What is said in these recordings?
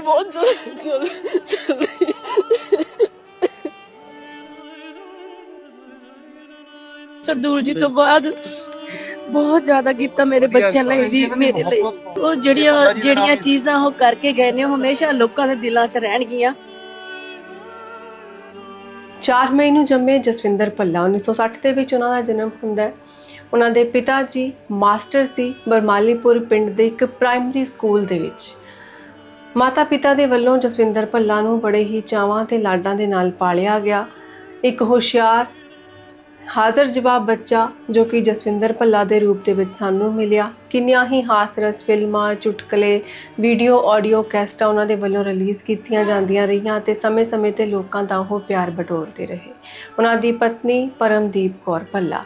ਮਾਹੌਲ ਬਹੁਤ ਚੱਲ ਚੱਲ ਚੱਲ ਸਰਦੂਲ ਜੀ ਤੋਂ ਬਾਅਦ ਬਹੁਤ ਜ਼ਿਆਦਾ ਕੀਤਾ ਮੇਰੇ ਬੱਚਿਆਂ ਲਈ ਵੀ ਮੇਰੇ ਲਈ। ਉਹ ਜਿਹੜੀਆਂ ਜਿਹੜੀਆਂ ਚੀਜ਼ਾਂ ਉਹ ਕਰਕੇ ਗਏ ਨੇ ਉਹ ਹਮੇਸ਼ਾ ਲੋਕਾਂ ਦੇ ਦਿਲਾਂ 'ਚ ਰਹਿਣਗੀਆਂ। 4 ਮਈ ਨੂੰ ਜੰਮੇ ਜਸਵਿੰਦਰ ਭੱਲਾ 1960 ਦੇ ਵਿੱਚ ਉਹਨਾਂ ਦਾ ਜਨਮ ਹੁੰਦਾ ਹੈ। ਉਹਨਾਂ ਦੇ ਪਿਤਾ ਜੀ ਮਾਸਟਰ ਸੀ ਬਰਮਾਲੀਪੁਰ ਪਿੰਡ ਦੇ ਇੱਕ ਪ੍ਰਾਇਮਰੀ ਸਕੂਲ ਦੇ ਵਿੱਚ। ਮਾਤਾ ਪਿਤਾ ਦੇ ਵੱਲੋਂ ਜਸਵਿੰਦਰ ਭੱਲਾ ਨੂੰ ਬੜੇ ਹੀ ਚਾਵਾਂ ਤੇ ਲਾਡਾਂ ਦੇ ਨਾਲ ਪਾਲਿਆ ਗਿਆ। ਇੱਕ ਹੁਸ਼ਿਆਰ, ਹਾਜ਼ਰ ਜਵਾਬ ਬੱਚਾ ਜੋ ਕਿ ਜਸਵਿੰਦਰ ਭੱਲਾ ਦੇ ਰੂਪ ਦੇ ਵਿੱਚ ਸਾਨੂੰ ਮਿਲਿਆ। ਕਿੰਨੀਆਂ ਹੀ ਹਾਸਰਸ ਫਿਲਮਾਂ, ਚੁਟਕਲੇ, ਵੀਡੀਓ, ਆਡੀਓ ਕੈਸਟਾਂ ਉਹਨਾਂ ਦੇ ਵੱਲੋਂ ਰਿਲੀਜ਼ ਕੀਤੀਆਂ ਜਾਂਦੀਆਂ ਰਹੀਆਂ ਤੇ ਸਮੇਂ-ਸਮੇਂ ਤੇ ਲੋਕਾਂ ਦਾ ਉਹ ਪਿਆਰ ਬਟੋਰਦੇ ਰਹੇ। ਉਹਨਾਂ ਦੀ ਪਤਨੀ ਪਰਮਦੀਪ ਕੌਰ ਭੱਲਾ।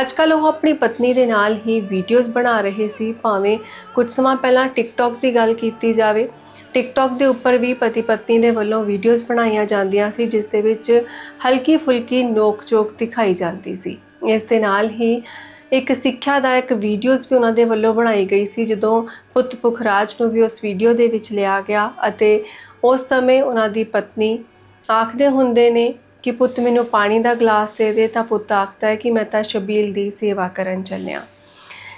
ਅੱਜਕੱਲ ਉਹ ਆਪਣੀ ਪਤਨੀ ਦੇ ਨਾਲ ਹੀ ਵੀਡੀਓਜ਼ ਬਣਾ ਰਹੇ ਸੀ। ਭਾਵੇਂ ਕੁਝ ਸਮਾਂ ਪਹਿਲਾਂ ਟਿਕਟੌਕ ਦੀ ਗੱਲ ਕੀਤੀ ਜਾਵੇ ਟਿਕਟੌਕ ਦੇ ਉੱਪਰ ਵੀ ਪਤੀ ਪਤਨੀ ਦੇ ਵੱਲੋਂ ਵੀਡੀਓਜ਼ ਬਣਾਈਆਂ ਜਾਂਦੀਆਂ ਸੀ, ਜਿਸ ਦੇ ਵਿੱਚ ਹਲਕੀ ਫੁਲਕੀ ਨੋਕ-ਝੋਕ ਦਿਖਾਈ ਜਾਂਦੀ ਸੀ। ਇਸ ਦੇ ਨਾਲ ਹੀ ਇੱਕ ਸਿੱਖਿਆਦਾਇਕ ਵੀਡੀਓਜ਼ ਵੀ ਉਹਨਾਂ ਦੇ ਵੱਲੋਂ ਬਣਾਈ ਗਈ ਸੀ, ਜਦੋਂ ਪੁੱਤ ਪੁਖਰਾਜ ਨੂੰ ਵੀ ਉਸ ਵੀਡੀਓ ਦੇ ਵਿੱਚ ਲਿਆ ਗਿਆ ਅਤੇ ਉਸ ਸਮੇਂ ਉਹਨਾਂ ਦੀ ਪਤਨੀ ਆਖਦੇ ਹੁੰਦੇ ਨੇ ਕਿ, ਪੁੱਤ, ਮੈਨੂੰ ਪਾਣੀ ਦਾ ਗਲਾਸ ਦੇ ਦੇ। ਤਾਂ ਪੁੱਤ ਆਖਦਾ ਹੈ ਕਿ, ਮੈਂ ਤਾਂ ਸ਼ਬੀਲ ਦੀ ਸੇਵਾ ਕਰਨ ਚੱਲਿਆ।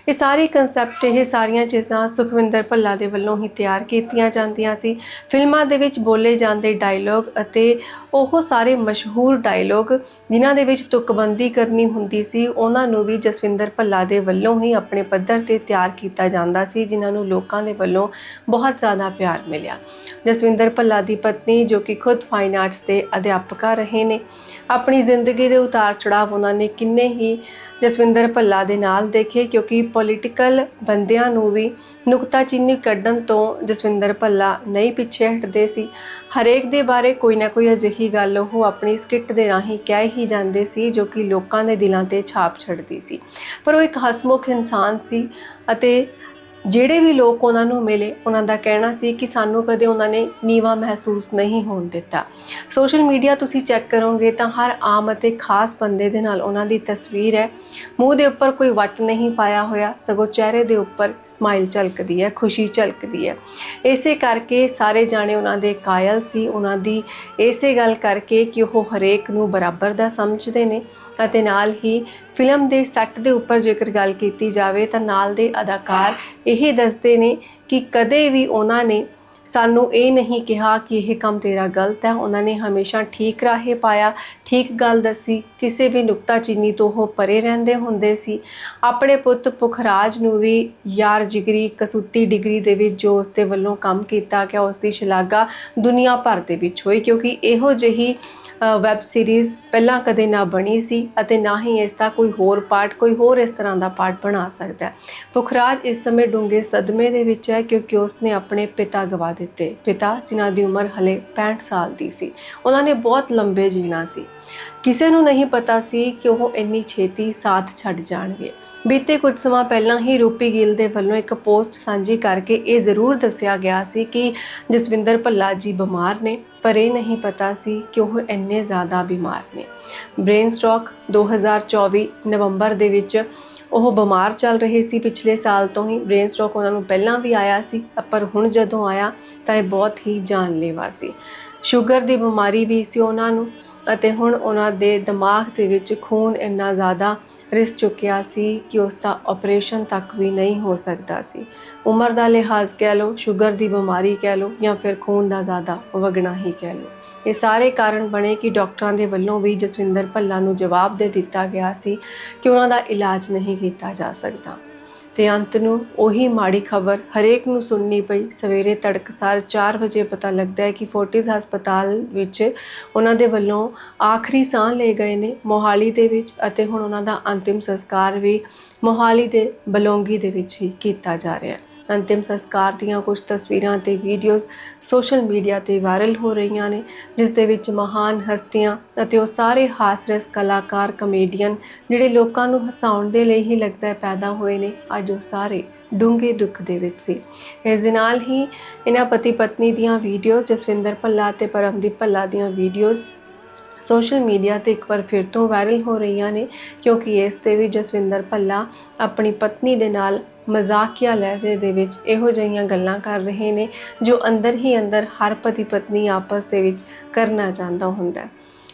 ਇਹ ਸਾਰੇ ਕਨਸੈਪਟ ਇਹ ਸਾਰੀਆਂ ਚੀਜ਼ਾਂ ਸੁਖਵਿੰਦਰ ਭੱਲਾ ਦੇ ਵੱਲੋਂ ਹੀ ਤਿਆਰ ਕੀਤੀਆਂ ਜਾਂਦੀਆਂ ਸੀ। ਫਿਲਮਾਂ ਦੇ ਵਿੱਚ ਬੋਲੇ ਜਾਂਦੇ ਡਾਇਲੋਗ ਅਤੇ ਉਹ ਸਾਰੇ ਮਸ਼ਹੂਰ ਡਾਇਲੋਗ ਜਿਨ੍ਹਾਂ ਦੇ ਵਿੱਚ ਤੁਕਬੰਦੀ ਕਰਨੀ ਹੁੰਦੀ ਸੀ, ਉਹਨਾਂ ਨੂੰ ਵੀ ਜਸਵਿੰਦਰ ਭੱਲਾ ਦੇ ਵੱਲੋਂ ਹੀ ਆਪਣੇ ਪੱਧਰ ਤੇ ਤਿਆਰ ਕੀਤਾ ਜਾਂਦਾ ਸੀ, ਜਿਨ੍ਹਾਂ ਨੂੰ ਲੋਕਾਂ ਦੇ ਵੱਲੋਂ ਬਹੁਤ ਜ਼ਿਆਦਾ ਪਿਆਰ ਮਿਲਿਆ। ਜਸਵਿੰਦਰ ਭੱਲਾ ਦੀ ਪਤਨੀ ਜੋ ਕਿ ਖੁਦ ਫਾਈਨ ਆਰਟਸ ਦੇ ਅਧਿਆਪਕਾ ਰਹੇ ਨੇ, ਆਪਣੀ ਜ਼ਿੰਦਗੀ ਦੇ ਉਤਾਰ ਚੜਾਵ ਉਹਨਾਂ ਨੇ ਕਿੰਨੇ ਹੀ ਜਸਵਿੰਦਰ ਭੱਲਾ ਦੇ ਨਾਲ ਦੇਖੇ ਕਿਉਂਕਿ ਪੋਲੀਟੀਕਲ ਬੰਦਿਆਂ ਨੂੰ ਵੀ ਨੁਕਤਾਚੀਨੀ ਕੱਢਣ ਤੋਂ ਜਸਵਿੰਦਰ ਭੱਲਾ ਨਹੀਂ ਪਿੱਛੇ ਹਟਦੇ ਸੀ। ਹਰੇਕ ਦੇ ਬਾਰੇ ਕੋਈ ਨਾ ਕੋਈ ਅਜਿਹੀ ਗੱਲ ਉਹ ਆਪਣੀ ਸਕਿੱਟ ਦੇ ਰਾਹੀਂ ਕਹਿ ਹੀ ਜਾਂਦੇ ਸੀ ਜੋ ਕਿ ਲੋਕਾਂ ਦੇ ਦਿਲਾਂ ਤੇ ਛਾਪ ਛੱਡਦੀ ਸੀ। ਪਰ ਉਹ ਇੱਕ ਹਸਮੁਖ ਇਨਸਾਨ ਸੀ ਅਤੇ ਜਿਹੜੇ ਵੀ ਲੋਕ ਉਹਨਾਂ ਨੂੰ ਮਿਲੇ, ਉਹਨਾਂ ਦਾ ਕਹਿਣਾ ਸੀ ਕਿ ਸਾਨੂੰ ਕਦੇ ਉਹਨਾਂ ਨੇ ਨੀਵਾ ਮਹਿਸੂਸ ਨਹੀਂ ਹੋਣ ਦਿੱਤਾ। ਸੋਸ਼ਲ ਮੀਡੀਆ ਤੁਸੀਂ ਚੈੱਕ ਕਰੋਗੇ ਤਾਂ ਹਰ ਆਮ ਅਤੇ ਖਾਸ ਬੰਦੇ ਦੇ ਨਾਲ ਉਹਨਾਂ ਦੀ ਤਸਵੀਰ ਹੈ। ਮੂੰਹ ਦੇ ਉੱਪਰ ਕੋਈ ਵੱਟ ਨਹੀਂ ਪਾਇਆ ਹੋਇਆ, ਸਗੋਂ ਚਿਹਰੇ ਦੇ ਉੱਪਰ ਸਮਾਈਲ ਝਲਕਦੀ ਹੈ, ਖੁਸ਼ੀ ਝਲਕਦੀ ਹੈ। ਇਸੇ ਕਰਕੇ ਸਾਰੇ ਜਾਣੇ ਉਹਨਾਂ ਦੇ ਕਾਇਲ ਸੀ, ਉਹਨਾਂ ਦੀ ਇਸੇ ਗੱਲ ਕਰਕੇ ਕਿ ਉਹ ਹਰੇਕ ਨੂੰ ਬਰਾਬਰ ਦਾ ਸਮਝਦੇ ਨੇ ਅਤੇ ਨਾਲ ਹੀ ਫਿਲਮ ਦੇ ਸੈੱਟ ਦੇ ਉੱਪਰ ਜੇਕਰ ਗੱਲ ਕੀਤੀ ਜਾਵੇ ਤਾਂ ਨਾਲ ਦੇ ਅਦਾਕਾਰ ਇਹ ਦੱਸਦੇ ਨੇ ਕਿ ਕਦੇ ਵੀ ਉਹਨਾਂ ਨੇ ਸਾਨੂੰ ਇਹ ਨਹੀਂ ਕਿਹਾ ਕਿ ਇਹ ਕੰਮ ਤੇਰਾ ਗਲਤ ਹੈ। ਉਹਨਾਂ ਨੇ ਹਮੇਸ਼ਾ ਠੀਕ ਰਾਹੇ ਪਾਇਆ, ਠੀਕ ਗੱਲ ਦੱਸੀ। ਕਿਸੇ ਵੀ ਨੁਕਤਾਚੀਨੀ ਤੋਂ ਉਹ ਪਰੇ ਰਹਿੰਦੇ ਹੁੰਦੇ ਸੀ। ਆਪਣੇ ਪੁੱਤ ਪੁਖਰਾਜ ਨੂੰ ਵੀ ਯਾਰ ਜਿਗਰੀ, ਕਸੂਤੀ ਡਿਗਰੀ ਦੇ ਵਿੱਚ ਜੋ ਉਸ ਦੇ ਵੱਲੋਂ ਕੰਮ ਕੀਤਾ ਗਿਆ ਉਸ ਦੀ ਸ਼ਲਾਘਾ ਦੁਨੀਆ ਭਰ ਦੇ ਵਿੱਚ ਹੋਈ। ਕਿਉਂਕਿ ਇਹੋ ਜਿਹੀ ਵੈਬ ਸੀਰੀਜ਼ ਪਹਿਲਾਂ ਕਦੇ ਨਾ ਬਣੀ ਸੀ ਅਤੇ ਨਾ ਹੀ ਇਸ ਦਾ ਕੋਈ ਹੋਰ ਪਾਰਟ, ਕੋਈ ਹੋਰ ਇਸ ਤਰ੍ਹਾਂ ਦਾ ਪਾਰਟ ਬਣਾ ਸਕਦਾ। ਹੈ ਪੁਖਰਾਜ ਇਸ ਸਮੇਂ ਡੂੰਘੇ ਸਦਮੇ ਦੇ ਵਿੱਚ ਹੈ ਕਿਉਂਕਿ ਉਸ ਨੇ ਆਪਣੇ ਪਿਤਾ ਗਵਾ ਦਿੱਤੇ। ਪਿਤਾ, ਜਿਨ੍ਹਾਂ ਦੀ ਉਮਰ ਹਲੇ 65 ਸਾਲ ਦੀ ਸੀ, ਉਹਨਾਂ ਨੇ ਬਹੁਤ ਲੰਬੇ ਜੀਣਾ ਸੀ। ਕਿਸੇ ਨੂੰ ਨਹੀਂ ਪਤਾ ਸੀ ਕਿ ਉਹ ਇੰਨੀ ਛੇਤੀ ਸਾਥ ਛੱਡ ਜਾਣਗੇ। ਬੀਤੇ ਕੁਝ ਸਮਾਂ ਪਹਿਲਾਂ ਹੀ ਰੂਪੀ ਗਿੱਲ ਦੇ ਵੱਲੋਂ ਇੱਕ ਪੋਸਟ ਸਾਂਝੀ ਕਰਕੇ ਇਹ ਜ਼ਰੂਰ ਦੱਸਿਆ ਗਿਆ ਸੀ ਕਿ ਜਸਵਿੰਦਰ ਭੱਲਾ ਜੀ ਬਿਮਾਰ ਨੇ, ਪਰ ਇਹ ਨਹੀਂ ਪਤਾ ਸੀ ਕਿ ਉਹ ਇੰਨੇ ਜ਼ਿਆਦਾ ਬਿਮਾਰ ਨੇ। ਬ੍ਰੇਨ ਸਟ੍ਰੋਕ 2024 ਨਵੰਬਰ ਦੇ ਵਿੱਚ ਉਹ ਬਿਮਾਰ ਚੱਲ ਰਹੇ ਸੀ ਪਿਛਲੇ ਸਾਲ ਤੋਂ ਹੀ। ਬ੍ਰੇਨ ਸਟ੍ਰੋਕ ਉਹਨਾਂ ਨੂੰ ਪਹਿਲਾਂ ਵੀ ਆਇਆ ਸੀ, ਪਰ ਹੁਣ ਜਦੋਂ ਆਇਆ ਤਾਂ ਇਹ ਬਹੁਤ ਹੀ ਜਾਨਲੇਵਾ ਸੀ। ਸ਼ੂਗਰ ਦੀ ਬਿਮਾਰੀ ਵੀ ਸੀ ਉਹਨਾਂ ਨੂੰ ਅਤੇ ਹੁਣ ਉਹਨਾਂ ਦੇ ਦਿਮਾਗ ਦੇ ਵਿੱਚ ਖੂਨ ਇੰਨਾ ਜ਼ਿਆਦਾ ਰਿਸ ਚੁੱਕਿਆ ਸੀ ਕਿ ਉਸ ਦਾ ਆਪਰੇਸ਼ਨ ਤੱਕ ਵੀ ਨਹੀਂ ਹੋ ਸਕਦਾ ਸੀ। ਉਮਰ ਦਾ ਲਿਹਾਜ਼ ਕਹਿ ਲਓ ਸ਼ੂਗਰ ਦੀ ਬਿਮਾਰੀ ਕਹਿ ਲਓ ਜਾਂ ਫਿਰ ਖੂਨ ਦਾ ਜ਼ਿਆਦਾ ਵਗਣਾ ਹੀ ਕਹਿ ਲਓ। ਇਹ ਸਾਰੇ ਕਾਰਨ ਬਣੇ ਕਿ ਡਾਕਟਰਾਂ ਦੇ ਵੱਲੋਂ ਵੀ ਜਸਵਿੰਦਰ ਭੱਲਾ ਨੂੰ ਜਵਾਬ ਦੇ ਦਿੱਤਾ ਗਿਆ ਸੀ ਕਿ ਉਹਨਾਂ ਦਾ ਇਲਾਜ ਨਹੀਂ ਕੀਤਾ ਜਾ ਸਕਦਾ। ਤੇ ਅੰਤ ਨੂੰ ਉਹੀ ਮਾੜੀ ਖਬਰ ਹਰੇਕ ਨੂੰ ਸੁਣਨੀ ਪਈ। ਸਵੇਰੇ ਤੜਕਸਾਰ 4 ਵਜੇ ਪਤਾ ਲੱਗਦਾ ਹੈ ਕਿ ਫੋਰਟਿਸ ਹਸਪਤਾਲ ਵਿੱਚ ਉਹਨਾਂ ਦੇ ਵੱਲੋਂ ਆਖਰੀ ਸਾਹ ਲਏ ਗਏ ਨੇ ਮੋਹਾਲੀ ਦੇ ਵਿੱਚ ਅਤੇ ਹੁਣ ਉਹਨਾਂ ਦਾ ਅੰਤਿਮ ਸੰਸਕਾਰ ਵੀ ਮੋਹਾਲੀ ਦੇ ਬਲੌਂਗੀ ਦੇ ਵਿੱਚ ਹੀ ਕੀਤਾ ਜਾ ਰਿਹਾ ਹੈ। ਅੰਤਿਮ ਸੰਸਕਾਰ ਦੀਆਂ ਕੁਝ ਤਸਵੀਰਾਂ ਤੇ ਵੀਡੀਓਜ਼ ਸੋਸ਼ਲ ਮੀਡੀਆ ਤੇ ਵਾਇਰਲ ਹੋ ਰਹੀਆਂ ਨੇ, ਜਿਸ ਦੇ ਵਿੱਚ ਮਹਾਨ ਹਸਤੀਆਂ ਅਤੇ ਉਹ ਸਾਰੇ ਹਾਸਰਸ ਕਲਾਕਾਰ ਕਮੇਡੀਅਨ ਜਿਹੜੇ ਲੋਕਾਂ ਨੂੰ ਹਸਾਉਣ ਦੇ ਲਈ ਹੀ ਲੱਗਦਾ ਹੈ ਪੈਦਾ ਹੋਏ ਨੇ, ਅੱਜ ਉਹ ਸਾਰੇ ਡੂੰਘੇ ਦੁੱਖ ਦੇ ਵਿੱਚ ਸੀ। ਇਸ ਦੇ ਨਾਲ ਹੀ ਇਹਨਾਂ ਪਤੀ ਪਤਨੀ ਦੀਆਂ ਵੀਡੀਓਜ਼, ਜਸਵਿੰਦਰ ਭੱਲਾ ਤੇ ਪਰਮਦੀਪ ਭੱਲਾ ਦੀਆਂ ਵੀਡੀਓਜ਼ ਸੋਸ਼ਲ ਮੀਡੀਆ ਤੇ ਇੱਕ ਵਾਰ ਫਿਰ ਤੋਂ ਵਾਇਰਲ ਹੋ ਰਹੀਆਂ ਨੇ, ਕਿਉਂਕਿ ਇਸ ਤੇ ਵੀ ਜਸਵਿੰਦਰ ਭੱਲਾ ਆਪਣੀ ਪਤਨੀ ਦੇ ਨਾਲ ਮਜ਼ਾਕੀਆ ਲਹਿਜੇ ਦੇ ਵਿੱਚ ਇਹੋ ਜਿਹੀਆਂ ਗੱਲਾਂ ਕਰ ਰਹੇ ਨੇ ਜੋ ਅੰਦਰ ਹੀ ਅੰਦਰ ਹਰ ਪਤੀ ਪਤਨੀ ਆਪਸ ਦੇ ਵਿੱਚ ਕਰਨਾ ਚਾਹੁੰਦਾ ਹੁੰਦਾ ਹੈ।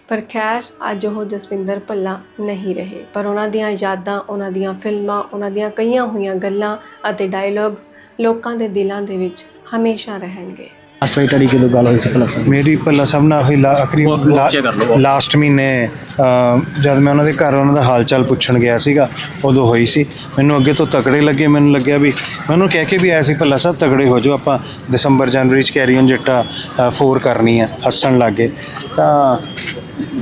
ਪਰ ਖੈਰ, ਅੱਜ ਉਹ ਜਸਵਿੰਦਰ ਭੱਲਾ ਨਹੀਂ ਰਹੇ ਪਰ ਉਹਨਾਂ ਦੀਆਂ ਯਾਦਾਂ, ਉਹਨਾਂ ਦੀਆਂ ਫਿਲਮਾਂ, ਉਹਨਾਂ ਦੀਆਂ ਕਈਆਂ ਹੋਈਆਂ ਗੱਲਾਂ ਅਤੇ ਡਾਇਲੌਗਸ ਲੋਕਾਂ ਦੇ ਦਿਲਾਂ ਦੇ ਵਿੱਚ ਹਮੇਸ਼ਾ ਰਹਿਣਗੇ ਲਾਸਟ ਵਾਰੀ ਤੁਹਾਡੀ ਕਿਦੋਂ ਗੱਲ ਹੋਈ ਸੀ ਭਲਾ ਸਾਹਿਬ ਮੇਰੀ ਭੱਲਾ ਸਾਹਿਬ ਨਾਲ ਹੋਈ ਲਾ- ਆਖਰੀ ਉਹ- ਉਹ check ਕਰ ਲਓ। ਲਾਸਟ ਮਹੀਨੇ ਅ, ਜਦ ਮੈਂ ਉਹਨਾਂ ਦੇ ਘਰ ਉਹਨਾਂ ਦਾ ਹਾਲ ਚਾਲ ਪੁੱਛਣ ਗਿਆ ਸੀਗਾ ਉਦੋਂ ਹੋਈ ਸੀ। ਮੈਨੂੰ ਅੱਗੇ ਤੋਂ ਤਕੜੇ ਲੱਗੇ ਮੈਨੂੰ ਲੱਗਿਆ ਵੀ ਮੈਨੂੰ ਕਹਿ ਕੇ ਵੀ ਆਇਆ ਸੀ ਭੱਲਾ ਸਾਹਿਬ ਤਕੜੇ ਹੋ ਜਾਓ ਆਪਾਂ ਦਸੰਬਰ ਜਨਵਰੀ ਚ ਕੈਰੀ ਔਨ ਜੱਟਾ 4 ਕਰਨੀ ਆ ਹੱਸਣ ਲੱਗੇ ਤਾਂ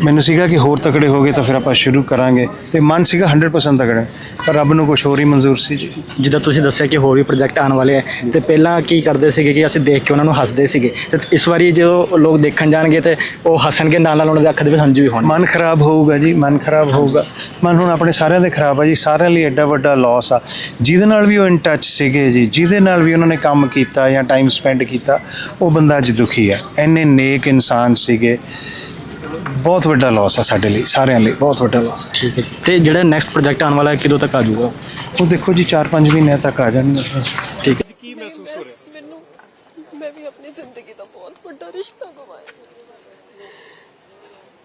ਮੈਨੂੰ ਸੀਗਾ ਕਿ ਹੋਰ ਤਕੜੇ ਹੋ ਗਏ ਤਾਂ ਫਿਰ ਆਪਾਂ ਸ਼ੁਰੂ ਕਰਾਂਗੇ ਤੇ ਮਨ ਸੀਗਾ 100% ਤਕੜੇ ਪਰ ਰੱਬ ਨੂੰ ਕੁਝ ਹੋਰ ਹੀ ਮਨਜ਼ੂਰ ਸੀ ਜੀ। ਜਿੱਦਾਂ ਤੁਸੀਂ ਦੱਸਿਆ ਕਿ ਹੋਰ ਵੀ ਪ੍ਰੋਜੈਕਟ ਆਉਣ ਵਾਲੇ ਆ ਤੇ ਪਹਿਲਾਂ ਕੀ ਕਰਦੇ ਸੀਗੇ ਕਿ ਅਸੀਂ ਦੇਖ ਕੇ ਉਹਨਾਂ ਨੂੰ ਹੱਸਦੇ ਸੀਗੇ ਤੇ ਇਸ ਵਾਰੀ ਜਦੋਂ ਲੋਕ ਦੇਖਣ ਜਾਣਗੇ ਤੇ ਉਹ ਹੱਸਣਗੇ ਨਾਲ ਨਾਲ ਉਹਨਾਂ ਦੇ ਅੱਖ ਦੇ ਵਿੱਚ ਹੰਝੂ ਵੀ ਹੋਣਗੇ। ਮਨ ਖਰਾਬ ਹੋਊਗਾ ਜੀ ਮਨ ਖਰਾਬ ਹੋਊਗਾ। ਮਨ ਹੁਣ ਆਪਣੇ ਸਾਰਿਆਂ ਦੇ ਖਰਾਬ ਆ ਜੀ ਸਾਰਿਆਂ ਲਈ ਐਡਾ ਵੱਡਾ ਲਾਸ ਆ। ਜਿਹਦੇ ਨਾਲ ਵੀ ਉਹ ਇਨ ਟੱਚ ਸੀਗੇ ਜੀ ਜਿਹਦੇ ਨਾਲ ਵੀ ਉਹਨਾਂ ਨੇ ਕੰਮ ਕੀਤਾ ਜਾਂ ਟਾਈਮ ਸਪੈਂਡ ਕੀਤਾ ਉਹ ਬੰਦਾ ਅੱਜ ਦੁਖੀ ਆ। ਇੰਨੇ ਨੇਕ ਇਨਸਾਨ ਸੀਗੇ। ਬਹੁਤ ਵੱਡਾ ਲਾਸ ਆ ਸਾਡੇ ਲਈ ਸਾਰਿਆਂ ਲਈ ਬਹੁਤ ਵੱਡਾ ਲਾਸ ਠੀਕ ਹੈ ਤੇ ਜਿਹੜਾ ਨੈਕਸਟ ਪ੍ਰੋਜੈਕਟ ਆਉਣ ਵਾਲਾ ਹੈ ਕਿਦੋਂ ਤੱਕ ਆ ਜਾਊਗਾ? ਉਹ ਦੇਖੋ ਜੀ 4-5 ਮਹੀਨਿਆਂ ਤੱਕ ਆ ਜਾਣਗੇ ਠੀਕ ਹੈ। ਮੈਨੂੰ ਮੈਂ ਵੀ ਆਪਣੀ ਜ਼ਿੰਦਗੀ ਦਾ ਬਹੁਤ ਵੱਡਾ ਰਿਸ਼ਤਾ ਗਵਾਇਆ।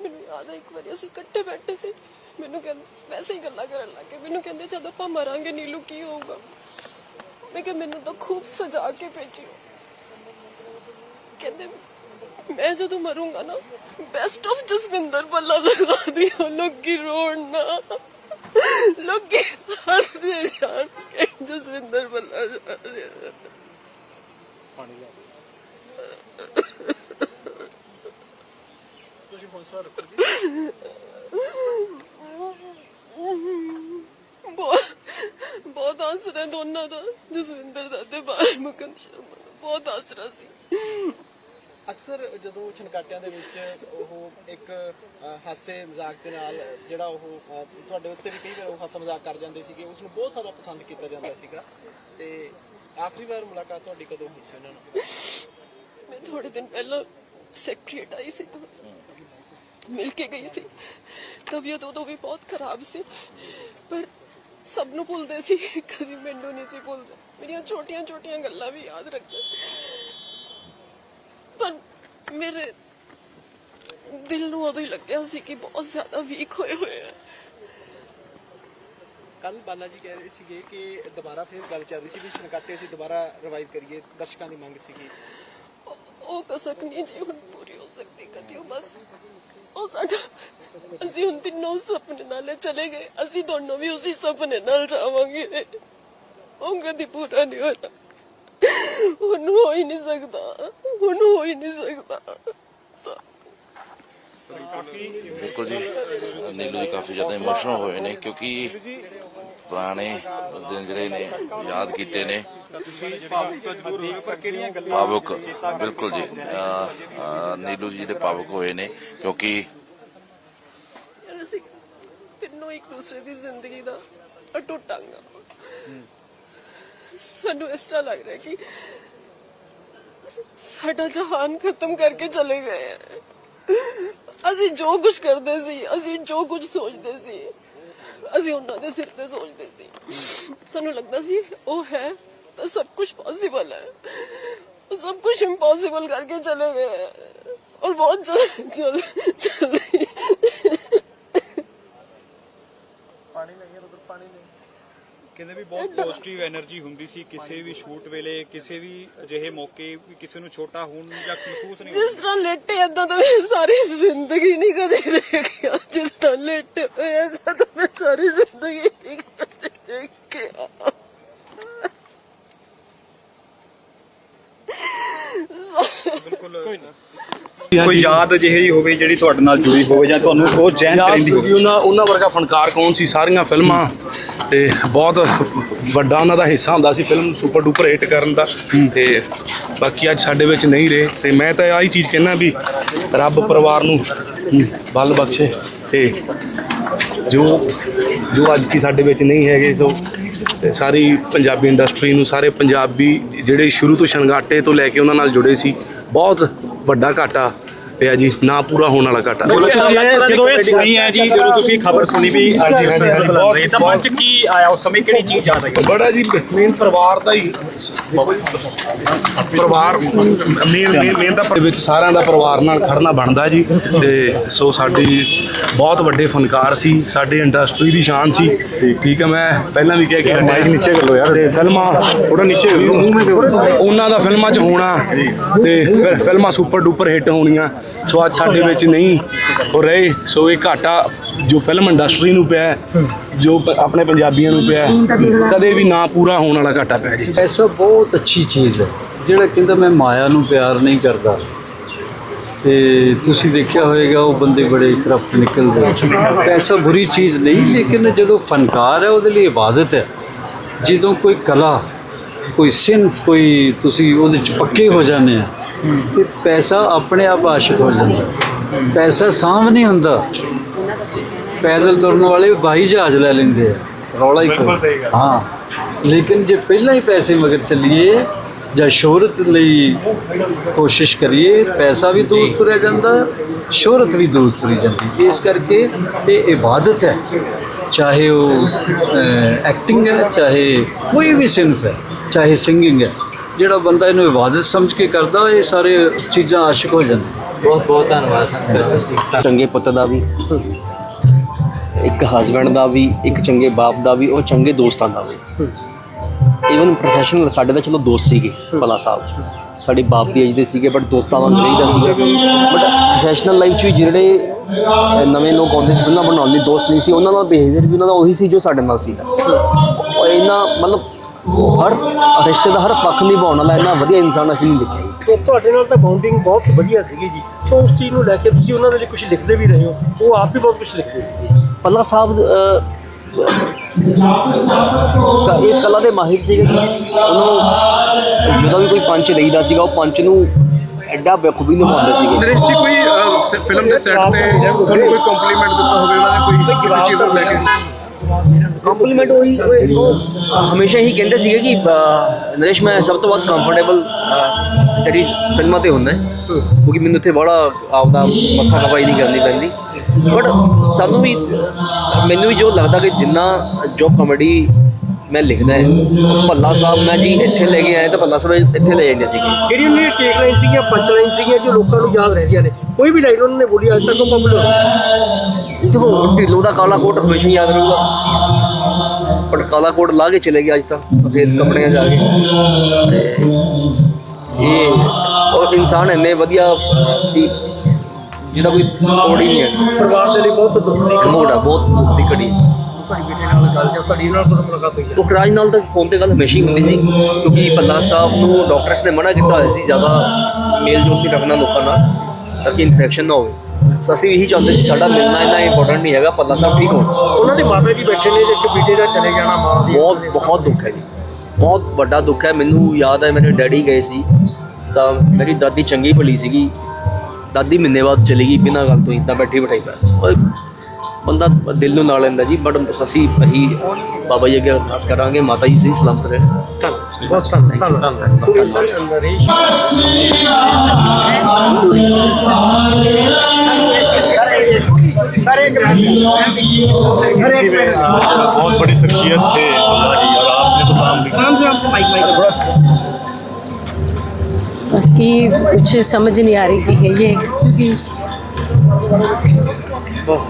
ਮੈਨੂੰ ਯਾਦ ਹੈ ਇੱਕ ਵਾਰੀ ਅਸੀਂ ਇਕੱਠੇ ਬੈਠੇ ਸੀ। ਮੈਨੂੰ ਕਹਿੰਦੇ ਵੈਸੇ ਹੀ ਗੱਲਾਂ ਕਰਨ ਲੱਗੇ ਮੈਨੂੰ ਕਹਿੰਦੇ ਜਦ ਆਪਾਂ ਮਰਾਂਗੇ ਨੀਲੂ ਕੀ ਹੋਊਗਾ? ਮੈਂ ਕਿਹਾ ਮੈਨੂੰ ਤਾਂ ਖੂਬ ਸਜਾ ਕੇ ਭੇਜਿਓ। ਕਹਿੰਦੇ ਮੈਂ ਜਦੋਂ ਮਰੂੰਗਾ ਨਾ ਬੈਸਟ ਆਫ ਜਸਵਿੰਦਰ ਬੱਲਾ ਲਗਾ ਦਿਓ ਲੋਕੀ ਰੋਣ ਨਾ। ਲੋਕੀ ਹੱਸਦੇ ਜਾਣ ਕਿ ਜਸਵਿੰਦਰ ਬੱਲਾ ਜਾ ਰਿਹਾ। ਬਹੁਤ ਬਹੁਤ ਆਸਰਾ ਦੋਨਾਂ ਦਾ ਜਸਵਿੰਦਰ ਦਾ ਤੇ ਬਾਲ ਮੁਕੰਦ ਸ਼ਰਮਾ ਦਾ। ਬਹੁਤ ਆਸਰਾ ਸੀ। ਅਕਸਰ ਜਦੋਂ ਛਣਕਾਟਿਆਂ ਦੇ ਵਿੱਚ ਉਹ ਇੱਕ ਹਾਸੇ ਮਜ਼ਾਕ ਦੇ ਨਾਲ ਜਿਹੜਾ ਉਹ ਤੁਹਾਡੇ ਉੱਤੇ ਵੀ ਕਈ ਵਾਰ ਉਹ ਹਾਸਾ ਮਜ਼ਾਕ ਕਰ ਜਾਂਦੇ ਸੀਗੇ ਉਸ ਨੂੰ ਬਹੁਤ ਜ਼ਿਆਦਾ ਪਸੰਦ ਕੀਤਾ ਜਾਂਦਾ ਸੀਗਾ। ਤੇ ਆਖਰੀ ਵਾਰ ਮੁਲਾਕਾਤ ਤੁਹਾਡੀ ਕਦੋਂ ਹੋਈ ਸੀ ਉਹਨਾਂ ਨਾਲ? ਮੈਂ ਥੋੜੇ ਦਿਨ ਪਹਿਲਾਂ ਸੈਕਟਰੀਏਟ ਆਈ ਸੀ ਤਾਂ ਮਿਲ ਕੇ ਗਈ ਸੀ। ਤਬੀਅਤ ਉਦੋਂ ਵੀ ਬਹੁਤ ਖਰਾਬ ਸੀ, ਪਰ ਸਭ ਨੂੰ ਭੁੱਲਦੇ ਸੀ, ਕਦੀ ਮੈਨੂੰ ਨਹੀਂ ਸੀ ਭੁੱਲਦੇ। ਮੇਰੀਆਂ ਛੋਟੀਆਂ ਛੋਟੀਆਂ ਗੱਲਾਂ ਵੀ ਯਾਦ ਰੱਖਦੇ। ਪਰ ਮੇਰੇ ਦਿਲ ਨੂੰ ਉਦੋਂ ਹੀ ਲੱਗਿਆ ਸੀ ਕਿ ਬਹੁਤ ਜ਼ਿਆਦਾ ਵੀਕ ਹੋਏ ਹੋਏ ਆ। ਕੱਲ ਬਾਲਾ ਜੀ ਕਹਿ ਰਹੇ ਸੀਗੇ ਕਿ ਦੁਬਾਰਾ ਫਿਰ ਗੱਲ ਚੱਲ ਰਹੀ ਸੀ ਵੀ ਛਣਕਾਟੇ ਅਸੀਂ ਦੁਬਾਰਾ ਰਿਵਾਈਵ ਕਰੀਏ ਦਰਸ਼ਕਾਂ ਦੀ ਮੰਗ ਸੀਗੀ। ਉਹ- ਉਹ ਕਸਕ ਨਹੀਂ ਜੀ ਹੁਣ ਪੂਰੀ ਹੋ ਸਕਦੀ ਕਦੀ ਉਹ ਬਸ ਉਹ ਸਾਡਾ ਅਸੀਂ ਹੁਣ ਤਿੰਨੋਂ ਸੁਪਨੇ ਨਾਲ ਚਲੇ ਗਏ ਅਸੀਂ ਦੋਨੋਂ ਵੀ ਉਸੇ ਸੁਪਨੇ ਨਾਲ ਜਾਵਾਂਗੇ। ਉਹ ਕਦੀ ਪੂਰਾ ਨਹੀਂ ਹੋਣਾ ਹੁਣ ਹੋ ਹੀ ਨਹੀਂ ਸਕਦਾ। ਹੁਣ ਹੋ ਹੀ ਨਹੀਂ ਸਕਦਾ। ਬਿਲਕੁਲ ਜੀ ਨੀਲੂ ਜੀ ਕਾਫੀ ਜ਼ਿਆਦਾ ਇਮੋਸ਼ਨਲ ਹੋਏ ਨੇ ਕਿਉਂਕਿ ਪੁਰਾਣੇ ਦਿਨ ਜਿਹੜੇ ਨੇ ਯਾਦ ਕੀਤੇ ਨੇ। ਭਾਵੁਕ ਬਿਲਕੁਲ ਜੀ। ਨੀਲੂ ਜੀ ਦੇ ਭਾਵੁਕ ਹੋਏ ਨੇ ਕਿਉਂਕਿ ਅਸੀਂ ਤਿੰਨੋਂ ਇੱਕ ਦੂਸਰੇ ਦੀ ਜ਼ਿੰਦਗੀ ਦਾ ਹਾਂ। ਸਾਨੂੰ ਇਸ ਤਰ੍ਹਾਂ ਲੱਗ ਰਿਹਾ ਕਿ ਸਾਡਾ ਜਹਾਨ ਖਤਮ ਕਰਕੇ ਚਲੇ ਗਏ ਹੈ। ਅਸੀਂ ਜੋ ਕੁਝ ਕਰਦੇ ਸੀ, ਅਸੀਂ ਜੋ ਕੁਝ ਸੋਚਦੇ ਸੀ, ਅਸੀਂ ਉਹਨਾਂ ਦੇ ਸਿਰ ਤੇ ਸੋਚਦੇ ਸੀ। ਸਾਨੂੰ ਲੱਗਦਾ ਸੀ ਉਹ ਹੈ ਤਾਂ ਸਭ ਕੁਝ ਪੋਸੀਬਲ ਹੈ। ਉਹ ਸਭ ਕੁਝ ਇੰਪੋਸੀਬਲ ਕਰਕੇ ਚਲੇ ਗਏ ਹੈ। ਔਰ ਬਹੁਤ ਜਲਦ ਜਲਦ ਜਲਦੀ ਕਹਿੰਦੇ ਵੀ ਬਹੁਤ ਪੋਜ਼ਿਟਿਵ એનર્ਜੀ ਹੁੰਦੀ ਸੀ ਕਿਸੇ ਵੀ ਸ਼ੂਟ ਵੇਲੇ ਕਿਸੇ ਵੀ ਅਜਿਹੇ ਮੌਕੇ ਵੀ ਕਿਸੇ ਨੂੰ ਛੋਟਾ ਹੋਣ ਜਾਂ ਮਹਿਸੂਸ ਨਹੀਂ ਜਿਸ ਤਰ੍ਹਾਂ ਲੇਟੇ ਇਦਾਂ ਤਾਂ ਮੈਂ ਸਾਰੀ ਜ਼ਿੰਦਗੀ ਨਹੀਂ ਕਦੇ ਦੇਖਿਆ। ਜਿਸ ਤਰ੍ਹਾਂ ਲੇਟੇ ਹੋਏ ਤਾਂ ਮੈਂ ਸਾਰੀ ਜ਼ਿੰਦਗੀ ਨਹੀਂ ਦੇਖਿਆ। ਬਿਲਕੁਲ। ਕੋਈ ਯਾਦ ਅਜਿਹੀ ਹੋਵੇ ਜਿਹੜੀ ਤੁਹਾਡੇ ਨਾਲ ਜੁੜੀ ਹੋਵੇ ਜਾਂ ਤੁਹਾਨੂੰ ਬਹੁਤ ਜੈਨ ਚ ਹੋਵੇ। ਉਹਨਾਂ ਉਹਨਾਂ ਵਰਗਾ ਫਨਕਾਰ ਕੌਣ ਸੀ? ਸਾਰੀਆਂ ਫਿਲਮਾਂ ਤੇ ਬਹੁਤ ਵੱਡਾ ਉਹਨਾਂ ਦਾ ਹਿੱਸਾ ਹੁੰਦਾ ਸੀ ਫਿਲਮ ਸੁਪਰ ਡੂਪਰ ਹਿੱਟ ਕਰਨ ਦਾ। ਤੇ ਬਾਕੀ ਅੱਜ ਸਾਡੇ ਵਿੱਚ ਨਹੀਂ ਰਹੇ। ਤੇ ਮੈਂ ਤਾਂ ਆਹੀ ਚੀਜ਼ ਕਹਿਣਾ ਵੀ ਰੱਬ ਪਰਿਵਾਰ ਨੂੰ ਬਲ ਬਖਸ਼ੇ। ਤੇ ਜੋ ਜੋ ਅੱਜ ਕੀ ਸਾਡੇ ਵਿੱਚ ਨਹੀਂ ਹੈਗੇ, ਸੋ ਤੇ ਸਾਰੀ ਪੰਜਾਬੀ ਇੰਡਸਟਰੀ ਨੂੰ, ਸਾਰੇ ਪੰਜਾਬੀ ਜਿਹੜੇ ਸ਼ੁਰੂ ਤੋਂ ਸ਼ੰਗਾਟੇ ਤੋਂ ਲੈ ਕੇ ਉਹਨਾਂ ਨਾਲ ਜੁੜੇ ਸੀ, ਬਹੁਤ ਵੱਡਾ ਘਾਟਾ ਪਿਆ ਜੀ ਨਾ ਪੂਰਾ ਹੋਣ ਵਾਲਾ ਘਾਟਾ। ਜਦੋਂ ਇਹ ਸੁਣੀ ਹੈ ਜੀ ਜਦੋਂ ਤੁਸੀਂ ਖਬਰ ਸੁਣੀ ਵੀ ਹਾਂਜੀ ਹਾਂਜੀ ਬਹੁਤ- ਤਾਂ ਮਨ ਚ ਕੀ ਆਇਆ ਉਸ ਸਮੇਂ? ਕਿਹੜੀ ਚੀਜ਼ ਯਾਦ ਆਈ? ਬੜਾ ਜੀ ਮੇਨ ਪਰਿਵਾਰ ਦਾ ਹੀ ਪਰਿਵਾਰ ਮੇਨ ਮੇਨ ਦਾ ਵਿੱਚ ਸਾਰਿਆਂ ਦਾ ਪਰਿਵਾਰ ਨਾਲ ਖੜਨਾ ਬਣਦਾ ਜੀ ਤੇ ਸੋ ਸਾਡੀ ਬਹੁਤ ਵੱਡੇ ਫਨਕਾਰ ਸੀ ਸਾਡੇ ਇੰਡਸਟਰੀ ਦੀ ਸ਼ਾਨ ਸੀ। ਠੀਕ ਹੈ ਮੈਂ ਪਹਿਲਾਂ ਵੀ ਕਹਿ ਕੇ ਹਟਿਆ ਨੀਚੇ ਕਰ ਲੋ ਯਾਰ। ਤੇ ਫਿਲਮਾਂ ਥੋੜਾ ਨੀਚੇ ਉਹਨਾਂ ਦਾ ਫਿਲਮਾਂ 'ਚ ਹੋਣਾ ਤੇ ਫਿਰ ਫਿਲਮਾਂ ਸੁਪਰ ਡੂਪਰ ਹਿੱਟ ਹੋਣੀਆਂ। ਸੋ ਅੱਜ ਸਾਡੇ ਵਿੱਚ ਨਹੀਂ ਉਹ ਰਹੇ। ਸੋ ਇਹ ਘਾਟਾ ਜੋ ਫਿਲਮ ਇੰਡਸਟਰੀ ਨੂੰ ਪਿਆ ਜੋ ਆਪਣੇ ਪੰਜਾਬੀਆਂ ਨੂੰ ਪਿਆ ਕਦੇ ਵੀ ਨਾ ਪੂਰਾ ਹੋਣ ਵਾਲਾ ਘਾਟਾ ਪਿਆ ਜੀ। ਪੈਸਾ ਬਹੁਤ ਅੱਛੀ ਚੀਜ਼ ਹੈ ਜਿਹੜਾ ਕਹਿੰਦਾ ਮੈਂ ਮਾਇਆ ਨੂੰ ਪਿਆਰ ਨਹੀਂ ਕਰਦਾ। ਤੇ ਤੁਸੀਂ ਦੇਖਿਆ ਹੋਵੇਗਾ ਉਹ ਬੰਦੇ ਬੜੇ ਕਰਪਟ ਨਿਕਲਦੇ। ਪੈਸਾ ਬੁਰੀ ਚੀਜ਼ ਨਹੀਂ ਲੇਕਿਨ ਜਦੋਂ ਫਨਕਾਰ ਹੈ ਉਹਦੇ ਲਈ ਇਬਾਦਤ ਹੈ। ਜਦੋਂ ਕੋਈ ਕਲਾ ਕੋਈ ਸਿੰਧ ਕੋਈ ਤੁਸੀਂ ਉਹਦੇ ਚ ਪੱਕੇ ਹੋ ਜਾਂਦੇ ਆ ਤੇ ਪੈਸਾ ਆਪਣੇ ਆਪ ਆਸ਼ਿਕ ਹੋ ਜਾਂਦਾ। ਪੈਸਾ ਸਾਂਭ ਨਹੀਂ ਹੁੰਦਾ। ਪੈਦਲ ਤੁਰਨ ਵਾਲੇ ਬਾਈ ਜਹਾਜ਼ ਲੈ ਲੈਂਦੇ ਆ। ਰੌਲਾ ਹੀ ਕੋਈ ਹਾਂ ਲੇਕਿਨ ਜੇ ਪਹਿਲਾਂ ਹੀ ਪੈਸੇ ਮਗਰ ਚੱਲੀਏ ਜਾਂ ਸ਼ੋਹਰਤ ਲਈ ਕੋਸ਼ਿਸ਼ ਕਰੀਏ ਪੈਸਾ ਵੀ ਦੂਰ ਤੁਰਿਆ ਜਾਂਦਾ ਸ਼ੋਹਰਤ ਵੀ ਦੂਰ ਤੁਰੀ ਜਾਂਦੀ। ਇਸ ਕਰਕੇ ਇਹ ਇਬਾਦਤ ਹੈ। ਚਾਹੇ ਉਹ ਐਕਟਿੰਗ ਹੈ ਚਾਹੇ ਕੋਈ ਵੀ ਸਿਨਫ ਹੈ ਚਾਹੇ ਸਿੰਗਿੰਗ ਹੈ। ਜਿਹੜਾ ਬੰਦਾ ਇਹਨੂੰ ਇਬਾਦਤ ਸਮਝ ਕੇ ਕਰਦਾ, ਇਹ ਸਾਰੇ ਚੀਜ਼ਾਂ ਆਸ਼ਿਕ ਹੋ ਜਾਂਦੀਆਂ। ਬਹੁਤ ਬਹੁਤ ਧੰਨਵਾਦ। ਚੰਗੇ ਪੁੱਤ ਦਾ ਵੀ, ਇੱਕ ਹਸਬੰਡ ਦਾ ਵੀ, ਇੱਕ ਚੰਗੇ ਬਾਪ ਦਾ ਵੀ, ਉਹ ਚੰਗੇ ਦੋਸਤਾਂ ਦਾ ਵੀ। ਇਵਨ ਪ੍ਰੋਫੈਸ਼ਨਲ ਸਾਡੇ ਤਾਂ ਚਲੋ ਦੋਸਤ ਸੀਗੇ, ਭਲਾ ਸਾਹਿਬ ਸਾਡੇ ਬਾਪ ਦੀ ਏਜ ਦੇ ਸੀਗੇ ਬਟ ਦੋਸਤਾਂ ਵਾਂਗ ਰਹੀਦਾ ਸੀਗਾ। ਬਟ ਪ੍ਰੋਫੈਸ਼ਨਲ ਲਾਈਫ 'ਚ ਵੀ ਜਿਹੜੇ ਨਵੇਂ ਲੋਕ ਆਉਂਦੇ ਸੀ ਫਿਲਮਾਂ ਬਣਾਉਣ ਲਈ ਦੋਸਤ ਨਹੀਂ ਸੀ। ਉਹਨਾਂ ਦਾ ਬਿਹੇਵੀਅਰ ਵੀ ਉਹਨਾਂ ਦਾ ਉਹੀ ਸੀ ਜੋ ਸਾਡੇ ਨਾਲ ਸੀਗਾ। ਔਰ ਇਹਨਾਂ ਮਤਲਬ ਹਰ ਰਿਸ਼ਤੇ ਦਾ ਹਰ ਪੱਖ ਨਿਭਾਉਣ ਵਾਲਾ ਇੰਨਾ ਵਧੀਆ ਇਨਸਾਨ ਅਸੀਂ ਨਹੀਂ ਦੇਖਿਆ ਜੀ। ਤੇ ਤੁਹਾਡੇ ਨਾਲ ਤਾਂ ਬਾਉਂਡਿੰਗ ਬਹੁਤ ਵਧੀਆ ਸੀਗੀ ਜੀ। ਸੋ ਉਸ ਚੀਜ਼ ਨੂੰ ਲੈ ਕੇ ਤੁਸੀਂ ਉਹਨਾਂ ਦੇ ਲਈ ਕੁਝ ਲਿਖਦੇ ਵੀ ਰਹੇ ਹੋ। ਉਹ ਆਪ ਵੀ ਬਹੁਤ ਕੁਝ ਲਿਖਦੇ ਸੀਗੇ। ਪੱਲਾ ਸਾਹਿਬ ਅਹ, ਇਸ ਕਲਾ ਦੇ ਮਾਹਿਰ ਸੀਗੇ ਕਿ ਉਹਨੂੰ ਜਦੋਂ ਵੀ ਕੋਈ ਪੰਚ ਦੇਈਦਾ ਸੀਗਾ ਉਹ ਪੰਚ ਨੂੰ ਐਡਾ ਬਖੂਬੀ ਨਿਭਾਉਂਦੇ ਸੀਗੇ। ਨਰੇਸ਼ ਜੀ ਕੋਈ ਫਿਲਮ ਦੇ ਸੈੱਟ ਤੇ ਤੁਹਾਨੂੰ ਕੋਈ ਕੰਪਲੀਮੈਂਟ ਦਿੱਤਾ ਹੋਵੇ? ਉਹਨਾਂ ਨੇ ਕੋਈ ਕਿਸੇ ਚੀਜ਼ ਨੂੰ ਲੈ ਕੇ? ਕੰਪਲੀਮੈਂਟ ਉਹੀ ਉਹ- ਉਹ ਹਮੇਸ਼ਾ ਹੀ ਕਹਿੰਦੇ ਸੀਗੇ ਕਿ ਅਹ, ਨਰੇਸ਼ ਮੈਂ ਸਭ ਤੋਂ ਵੱਧ ਕੰਫਰਟੇਬਲ ਤੇਰੀ ਫਿਲਮਾਂ ਤੇ ਹੁੰਦਾ ਹੈ। ਕਿਉਂਕਿ ਮੈਨੂੰ ਉੱਥੇ ਬੜਾ ਆਪਦਾ ਮੱਥਾ ਨਵਾਈ ਨਹੀਂ ਕਰਨੀ ਪੈਂਦੀ। ਬਟ ਸਾਨੂੰ ਵੀ ਮੈਨੂੰ ਵੀ ਜੋ ਲੱਗਦਾ ਕਿ ਜਿੰਨਾ ਜੋ ਕਾਮੇਡੀ ਮੈਂ ਲਿਖਦਾ ਹੈ ਭੱਲਾ ਸਾਹਿਬ ਮੈਂ ਜੀ ਇੱਥੇ ਲੈ ਕੇ ਆਇਆ ਤਾਂ ਭੱਲਾ ਸਾਹਿਬ ਇੱਥੇ ਲੈ ਜਾਂਦੇ ਸੀਗੇ। ਜਿਹੜੀ ਉਹਨਾਂ ਦੀ ਟੇਕ ਲਾਈਨ ਸੀਗੀਆਂ ਪੰਚ ਲਾਈਨ ਸੀਗੀਆਂ ਜੋ ਲੋਕਾਂ ਨੂੰ ਯਾਦ ਰਹਿੰਦੀਆਂ ਨੇ ਕੋਈ ਵੀ ਲਾਈਨ ਉਹਨਾਂ ਨੇ ਬੋਲੀ ਅੱਜ ਤੱਕ ਉਹ ਪਪੂਲਰ ਦੇਖੋ ਢਿੱਲੋਂ ਦਾ ਕਾਲਾ ਕੋਟ ਹਮੇਸ਼ਾ ਯਾਦ ਰਹੂਗਾ। ਕਾਲਾ ਕੋਟ ਲਾ ਕੇ ਚਲੇ ਗਿਆ ਅੱਜ ਤੱਕ ਸਫੇਦ ਕੱਪੜਿਆਂ ਆ ਕੇ। ਤੇ ਇਹ ਉਹ ਇਨਸਾਨ ਇੰਨੇ ਵਧੀਆ ਕਿ ਜਿਹਦਾ ਕੋਈ ਤੋੜ ਹੀ ਨਹੀਂ ਹੈ। ਪਰਿਵਾਰ ਦੇ ਲਈ ਬਹੁਤ ਦੁੱਖ ਦੀ ਆ ਬਹੁਤ ਦੁੱਖ ਦੀ ਘੜੀ ਤੁਹਾਡੀ ਬੇਟੇ ਨਾਲ ਗੱਲ ਜਾਂ ਤੁਹਾਡੀ ਨਾਲ ਕਦੋਂ ਮੁਲਾਕਾਤ ਹੋਈ ਹੈ? ਦੁਖਰਾਜ ਨਾਲ ਤਾਂ ਫੋਨ ਤੇ ਗੱਲ ਹਮੇਸ਼ਾ ਹੀ ਹੁੰਦੀ ਸੀ ਕਿਉਂਕਿ ਭੱਲਾ ਸਾਹਿਬ ਨੂੰ ਡਾਕਟਰਸ ਨੇ ਮਨਾ ਕੀਤਾ ਹੋਇਆ ਸੀ ਜ਼ਿਆਦਾ ਮੇਲ ਜੋਲ ਨਹੀਂ ਰੱਖਣਾ ਲੋਕਾਂ ਨਾਲ ਤਾਂ ਕਿ ਇਨਫੈਕਸ਼ਨ ਨਾ ਹੋਵੇ। ਸੋ ਅਸੀਂ ਇਹੀ ਚਾਹੁੰਦੇ ਸੀ ਸਾਡਾ ਮਿਲਣਾ ਇੰਨਾ ਇੰਪੋਰਟੈਂਟ ਨਹੀਂ ਹੈਗਾ ਭੱਲਾ ਸਾਹਿਬ ਠੀਕ ਹੋਣ। ਉਹਨਾਂ ਦੇ ਮਾਤਾ ਜੀ ਬੈਠੇ ਨੇ ਇੱਕ ਬੇਟੇ ਦਾ ਚਲੇ ਜਾਣਾ ਮਾਂ ਦੀ ਬਹੁਤ ਬਹੁਤ ਦੁੱਖ ਹੈ ਜੀ। ਬਹੁਤ ਵੱਡਾ ਦੁੱਖ ਹੈ। ਮੈਨੂੰ ਯਾਦ ਹੈ ਮੇਰੇ ਡੈਡੀ ਗਏ ਸੀ ਤਾਂ ਮੇਰੀ ਦਾਦੀ ਚੰਗੀ ਭਲੀ ਸੀਗੀ। ਦਾਦੀ ਮਹੀਨੇ ਬਾਅਦ ਚਲੀ ਗਈ ਬਿਨਾਂ ਗੱਲ ਤੋਂ ਇਦਾਂ ਬੈਠੀ ਬਿਠਾਈ ਬਸ। ਬੰਦਾ ਦਿਲ ਨੂੰ ਨਾਲ ਲੈਂਦਾ ਜੀ ਬਟ ਅਸੀਂ ਅਸੀਂ ਬਾਬਾ ਜੀ ਅੱਗੇ ਅਰਦਾਸ ਕਰਾਂਗੇ ਮਾਤਾ ਜੀ ਸਹੀ ਸਲਾਮਤ ਰਹੇ। ਧੰਨਵਾਦ ਬਹੁਤ ਧੰਨਵਾਦ ਧੰਨਵਾਦ। ਸੋ ਇਸ ਦੇ ਅੰਦਰ ਹੀ बहुत बड़ी शख्सियत थे अल्लाह जी और आपने तो काम भी आराम से आराम से माइक माइक बस की कुछ समझ नहीं आ रही कि है ये क्योंकि बहुत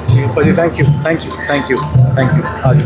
thank you thank you thank you thank you आज